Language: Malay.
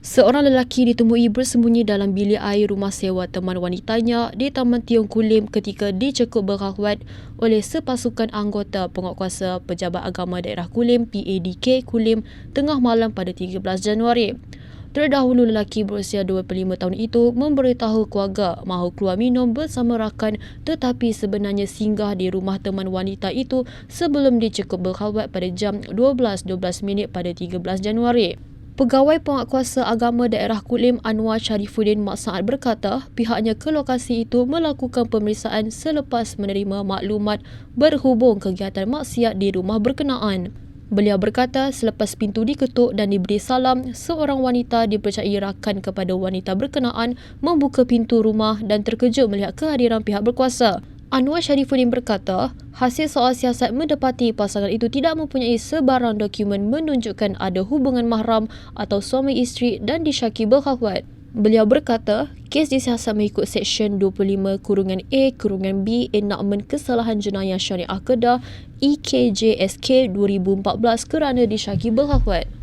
Seorang lelaki ditemui bersembunyi dalam bilik air rumah sewa teman wanitanya di Taman Tiong Kulim ketika dicekup berkhawat oleh sepasukan anggota penguatkuasa Pejabat Agama Daerah Kulim PADK Kulim tengah malam pada 13 Januari. Terdahulu lelaki berusia 25 tahun itu memberitahu keluarga mahu keluar minum bersama rakan tetapi sebenarnya singgah di rumah teman wanita itu sebelum dicekup berkhawat pada jam 12.12 minit pada 13 Januari. Pegawai Penguatkuasa Agama Daerah Kulim Anwar Sharifuddin Mak Saad berkata pihaknya ke lokasi itu melakukan pemeriksaan selepas menerima maklumat berhubung kegiatan maksiat di rumah berkenaan. Beliau berkata selepas pintu diketuk dan diberi salam, seorang wanita dipercayai rakan kepada wanita berkenaan membuka pintu rumah dan terkejut melihat kehadiran pihak berkuasa. Anwar Sharifuddin berkata, hasil soal siasat mendapati pasangan itu tidak mempunyai sebarang dokumen menunjukkan ada hubungan mahram atau suami isteri dan disyaki berkhawat. Beliau berkata, kes disiasat mengikut Seksyen 25 kurungan A kurungan B Enakmen Kesalahan Jenayah Syariah Kedah EKJSK 2014 kerana disyaki berkhawat.